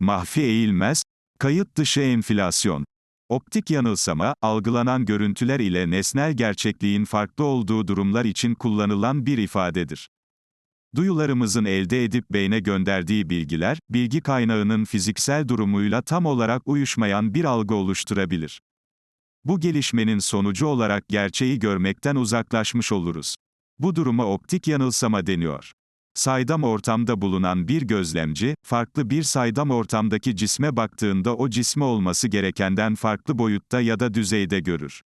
Mahfi eğilmez, kayıt dışı enflasyon. Optik yanılsama, algılanan görüntüler ile nesnel gerçekliğin farklı olduğu durumlar için kullanılan bir ifadedir. Duyularımızın elde edip beyne gönderdiği bilgiler, bilgi kaynağının fiziksel durumuyla tam olarak uyuşmayan bir algı oluşturabilir. Bu gelişmenin sonucu olarak gerçeği görmekten uzaklaşmış oluruz. Bu duruma optik yanılsama deniyor. Saydam ortamda bulunan bir gözlemci, farklı bir saydam ortamdaki cisme baktığında o cisme olması gerekenden farklı boyutta ya da düzeyde görür.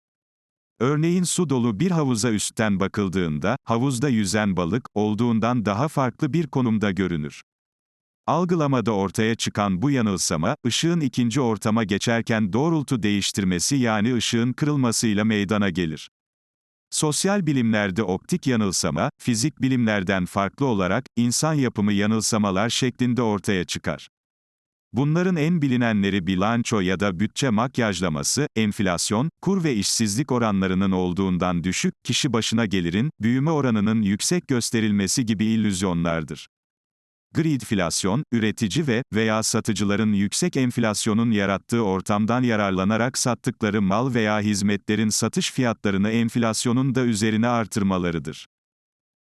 Örneğin su dolu bir havuza üstten bakıldığında, havuzda yüzen balık, olduğundan daha farklı bir konumda görünür. Algılamada ortaya çıkan bu yanılsama, ışığın ikinci ortama geçerken doğrultu değiştirmesi yani ışığın kırılmasıyla meydana gelir. Sosyal bilimlerde optik yanılsama, fizik bilimlerden farklı olarak, insan yapımı yanılsamalar şeklinde ortaya çıkar. Bunların en bilinenleri bilanço ya da bütçe makyajlaması, enflasyon, kur ve işsizlik oranlarının olduğundan düşük, kişi başına gelirin, büyüme oranının yüksek gösterilmesi gibi illüzyonlardır. Gridflasyon, üretici ve veya satıcıların yüksek enflasyonun yarattığı ortamdan yararlanarak sattıkları mal veya hizmetlerin satış fiyatlarını enflasyonun da üzerine artırmalarıdır.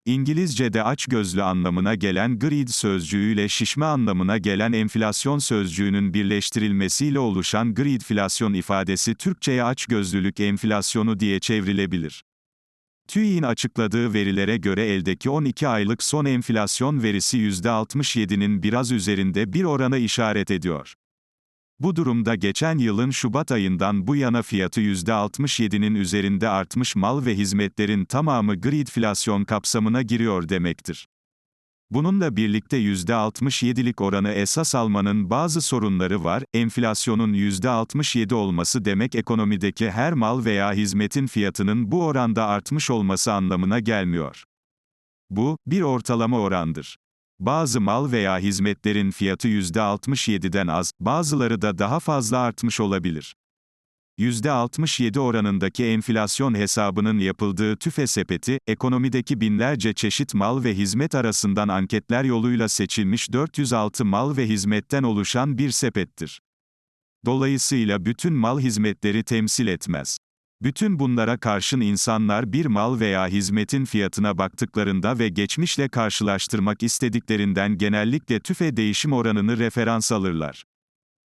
İngilizce'de açgözlü anlamına gelen greed sözcüğüyle şişme anlamına gelen enflasyon sözcüğünün birleştirilmesiyle oluşan greedflasyon ifadesi Türkçe'ye açgözlülük enflasyonu diye çevrilebilir. TÜİ'nin açıkladığı verilere göre eldeki 12 aylık son enflasyon verisi %67'nin biraz üzerinde bir orana işaret ediyor. Bu durumda geçen yılın Şubat ayından bu yana fiyatı %67'nin üzerinde artmış mal ve hizmetlerin tamamı gridflasyon kapsamına giriyor demektir. Bununla birlikte %67'lik oranı esas almanın bazı sorunları var. Enflasyonun %67 olması demek ekonomideki her mal veya hizmetin fiyatının bu oranda artmış olması anlamına gelmiyor. Bu, bir ortalama orandır. Bazı mal veya hizmetlerin fiyatı %67'den az, bazıları da daha fazla artmış olabilir. %67 oranındaki enflasyon hesabının yapıldığı tüfe sepeti, ekonomideki binlerce çeşit mal ve hizmet arasından anketler yoluyla seçilmiş 406 mal ve hizmetten oluşan bir sepettir. Dolayısıyla bütün mal hizmetleri temsil etmez. Bütün bunlara karşın insanlar bir mal veya hizmetin fiyatına baktıklarında ve geçmişle karşılaştırmak istediklerinden genellikle tüfe değişim oranını referans alırlar.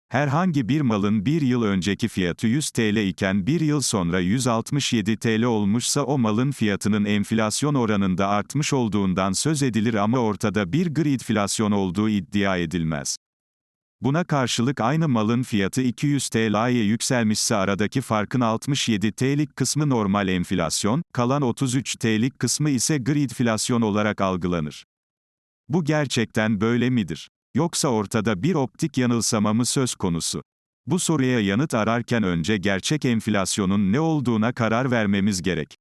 Herhangi bir malın bir yıl önceki fiyatı 100 TL iken bir yıl sonra 167 TL olmuşsa o malın fiyatının enflasyon oranında artmış olduğundan söz edilir ama ortada bir gridflasyon olduğu iddia edilmez. Buna karşılık aynı malın fiyatı 200 TL'ye yükselmişse aradaki farkın 67 TL'lik kısmı normal enflasyon, kalan 33 TL'lik kısmı ise gridflasyon olarak algılanır. Bu gerçekten böyle midir? Yoksa ortada bir optik yanılsama mı söz konusu? Bu soruya yanıt ararken önce gerçek enflasyonun ne olduğuna karar vermemiz gerek.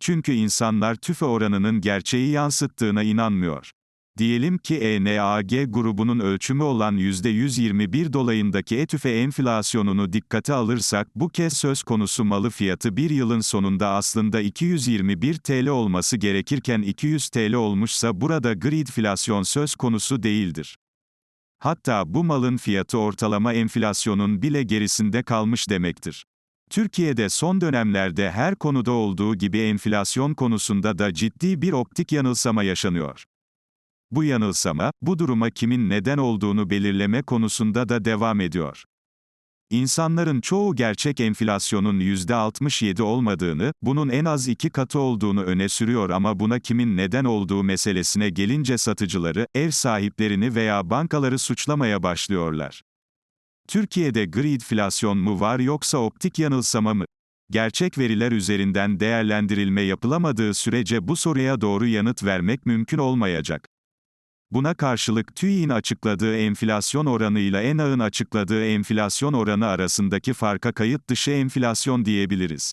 Çünkü insanlar tüfe oranının gerçeği yansıttığına inanmıyor. Diyelim ki ENAG grubunun ölçümü olan %121 dolayındaki etüfe enflasyonunu dikkate alırsak bu kez söz konusu malı fiyatı bir yılın sonunda aslında 221 TL olması gerekirken 200 TL olmuşsa burada gridflasyon söz konusu değildir. Hatta bu malın fiyatı ortalama enflasyonun bile gerisinde kalmış demektir. Türkiye'de son dönemlerde her konuda olduğu gibi enflasyon konusunda da ciddi bir optik yanılsama yaşanıyor. Bu yanılsama, bu duruma kimin neden olduğunu belirleme konusunda da devam ediyor. İnsanların çoğu gerçek enflasyonun %67 olmadığını, bunun en az iki katı olduğunu öne sürüyor ama buna kimin neden olduğu meselesine gelince satıcıları, ev sahiplerini veya bankaları suçlamaya başlıyorlar. Türkiye'de gridflasyon mu var yoksa optik yanılsama mı? Gerçek veriler üzerinden değerlendirilme yapılamadığı sürece bu soruya doğru yanıt vermek mümkün olmayacak. Buna karşılık TÜİ'nin açıkladığı enflasyon oranıyla ENA'nın açıkladığı enflasyon oranı arasındaki farka kayıt dışı enflasyon diyebiliriz.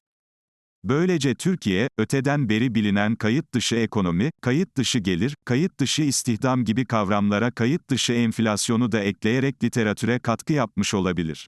Böylece Türkiye, öteden beri bilinen kayıt dışı ekonomi, kayıt dışı gelir, kayıt dışı istihdam gibi kavramlara kayıt dışı enflasyonu da ekleyerek literatüre katkı yapmış olabilir.